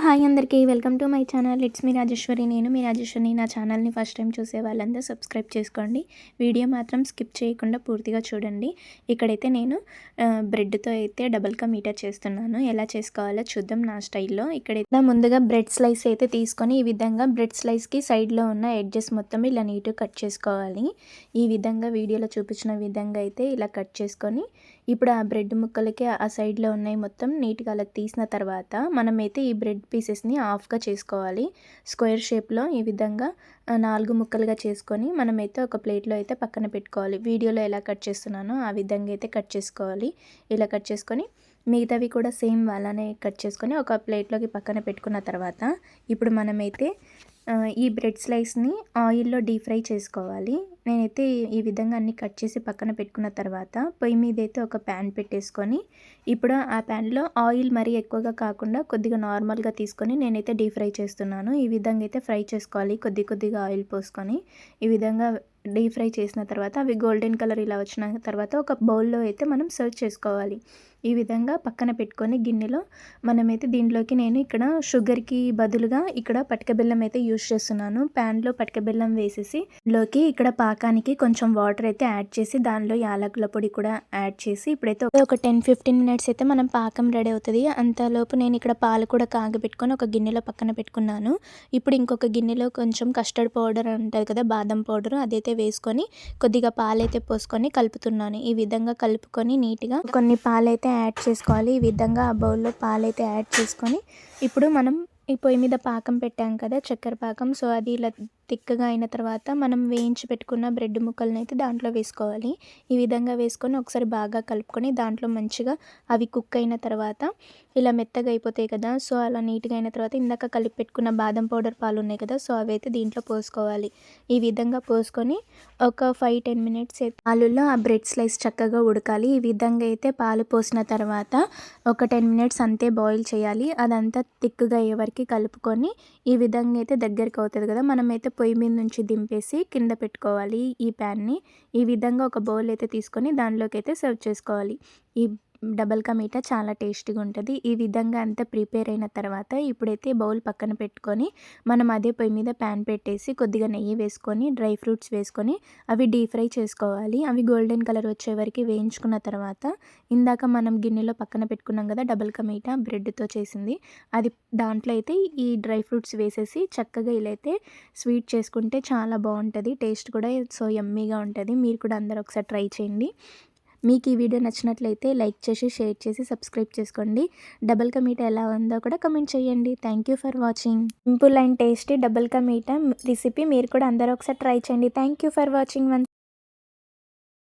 Hi అందరికీ welcome to my channel. It's మీ రాజేశ్వరి. నేను మీ రాజేశ్వరి. నా ఛానల్ని ఫస్ట్ టైం చూసే వాళ్ళందరూ సబ్స్క్రైబ్ చేసుకోండి. వీడియో మాత్రం స్కిప్ చేయకుండా పూర్తిగా చూడండి. ఇక్కడైతే నేను బ్రెడ్తో అయితే డబల్ కా మీటర్ చేస్తున్నాను. ఎలా చేసుకోవాలో చూద్దాం నా స్టైల్లో. ఇక్కడైతే ముందుగా బ్రెడ్ స్లైస్ అయితే తీసుకొని ఈ విధంగా బ్రెడ్ స్లైస్కి సైడ్లో ఉన్న ఎడ్జెస్ మొత్తం ఇలా నీట్గా కట్ చేసుకోవాలి. ఈ విధంగా వీడియోలో చూపించిన విధంగా అయితే ఇలా కట్ చేసుకొని ఇప్పుడు ఆ బ్రెడ్ ముక్కలకి ఆ సైడ్లో ఉన్నాయి మొత్తం నీట్గా అలా తీసిన తర్వాత మనమైతే ఈ బ్రెడ్ పీసెస్ని హాఫ్గా చేసుకోవాలి. స్క్వేర్ షేప్లో ఈ విధంగా నాలుగు ముక్కలుగా చేసుకొని మనమైతే ఒక ప్లేట్లో అయితే పక్కన పెట్టుకోవాలి. వీడియోలో ఎలా కట్ చేస్తున్నానో ఆ విధంగా అయితే కట్ చేసుకోవాలి. ఇలా కట్ చేసుకొని మిగతావి కూడా సేమ్ అలానే కట్ చేసుకొని ఒక ప్లేట్లోకి పక్కన పెట్టుకున్న తర్వాత ఇప్పుడు మనమైతే ఈ బ్రెడ్ స్లైస్ని ఆయిల్లో డీప్ ఫ్రై చేసుకోవాలి. నేనైతే ఈ విధంగా అన్ని కట్ చేసి పక్కన పెట్టుకున్న తర్వాత పొయ్యి మీద అయితే ఒక ప్యాన్ పెట్టేసుకొని ఇప్పుడు ఆ ప్యాన్లో ఆయిల్ మరీ ఎక్కువగా కాకుండా కొద్దిగా నార్మల్గా తీసుకొని నేనైతే డీప్ ఫ్రై చేస్తున్నాను. ఈ విధంగా అయితే ఫ్రై చేసుకోవాలి. కొద్ది కొద్దిగా ఆయిల్ పోసుకొని ఈ విధంగా డీప్ ఫ్రై చేసిన తర్వాత అవి గోల్డెన్ కలర్ ఇలా వచ్చిన తర్వాత ఒక బౌల్లో అయితే మనం సర్వ్ చేసుకోవాలి. ఈ విధంగా పక్కన పెట్టుకొని గిన్నెలో మనమైతే దీంట్లోకి నేను ఇక్కడ షుగర్కి బదులుగా ఇక్కడ పటిక బెల్లం అయితే యూజ్ చేస్తున్నాను. ప్యాన్లో పటిక బెల్లం వేసేసి లోకి ఇక్కడ పాకానికి కొంచెం వాటర్ అయితే యాడ్ చేసి దానిలో యాలకుల పొడి కూడా యాడ్ చేసి ఇప్పుడైతే ఒక టెన్ ఫిఫ్టీన్ మినిట్స్ అయితే మనం పాకం రెడీ అవుతుంది. అంతలోపు నేను ఇక్కడ పాలు కూడా కాగబెట్టుకొని ఒక గిన్నెలో పక్కన పెట్టుకున్నాను. ఇప్పుడు ఇంకొక గిన్నెలో కొంచెం కస్టర్డ్ పౌడర్ ఉంటుంది కదా బాదం పౌడర్ అదైతే వేసుకొని కొద్దిగా పాలైతే పోసుకొని కలుపుతున్నాను. ఈ విధంగా కలుపుకొని నీట్గా కొన్ని పాలైతే యాడ్ చేసుకోవాలి. ఈ విధంగా ఆ బౌల్లో పాలైతే యాడ్ చేసుకొని ఇప్పుడు మనం ఈ పొయ్యి మీద పాకం పెట్టాం కదా చక్కెర పాకం. సో అది ఇలా తిక్కగా అయిన తర్వాత మనం వేయించి పెట్టుకున్న బ్రెడ్ ముక్కలను అయితే దాంట్లో వేసుకోవాలి. ఈ విధంగా వేసుకొని ఒకసారి బాగా కలుపుకొని దాంట్లో మంచిగా అవి కుక్ అయిన తర్వాత ఇలా మెత్తగా అయిపోతాయి కదా సో అలా నీట్గా అయిన తర్వాత ఇందాక కలిపి పెట్టుకున్న బాదం పౌడర్ పాలు ఉన్నాయి కదా సో అవి అయితే దీంట్లో పోసుకోవాలి. ఈ విధంగా పోసుకొని ఒక ఫైవ్ టెన్ మినిట్స్ పాలుల్లో ఆ బ్రెడ్ స్లైస్ చక్కగా ఉడకాలి. ఈ విధంగా అయితే పాలు పోసిన తర్వాత ఒక టెన్ మినిట్స్ అంతే బాయిల్ చేయాలి. అదంతా తిక్కుగా అయ్యే వరకు కలుపుకొని ఈ విధంగా అయితే దగ్గరికి అవుతుంది కదా మనమైతే పొయ్యి మీద నుంచి దింపేసి కింద పెట్టుకోవాలి ఈ ప్యాన్ని. ఈ విధంగా ఒక బౌల్ అయితే తీసుకొని దానిలోకి అయితే సర్వ్ చేసుకోవాలి. ఈ డబల్ కా మీఠా చాలా టేస్టీగా ఉంటుంది. ఈ విధంగా అంతా ప్రిపేర్ అయిన తర్వాత ఇప్పుడైతే బౌల్ పక్కన పెట్టుకొని మనం అదే పొయ్యి మీద ప్యాన్ పెట్టేసి కొద్దిగా నెయ్యి వేసుకొని డ్రై ఫ్రూట్స్ వేసుకొని అవి డీప్ ఫ్రై చేసుకోవాలి. అవి గోల్డెన్ కలర్ వచ్చే వరకు వేయించుకున్న తర్వాత ఇందాక మనం గిన్నెలో పక్కన పెట్టుకున్నాం కదా డబల్ కా మీఠా బ్రెడ్తో చేసింది. అది దాంట్లో అయితే ఈ డ్రై ఫ్రూట్స్ వేసేసి చక్కగా ఇలా అయితే స్వీట్ చేసుకుంటే చాలా బాగుంటుంది. టేస్ట్ కూడా సో యమ్మీగా ఉంటుంది. మీరు కూడా అందరూ ఒకసారి ట్రై చేయండి. మీకు ఈ వీడియో నచ్చినట్లయితే లైక్ చేసి షేర్ చేసి సబ్స్క్రైబ్ చేసుకోండి. డబల్ కా మీటా ఎలా ఉందో కూడా కమెంట్ చేయండి. Thank you for watching simple and tasty double ka meetha recipe మీరు కూడా అందరూ ఒకసారి ట్రై చేయండి. Thank you for watching one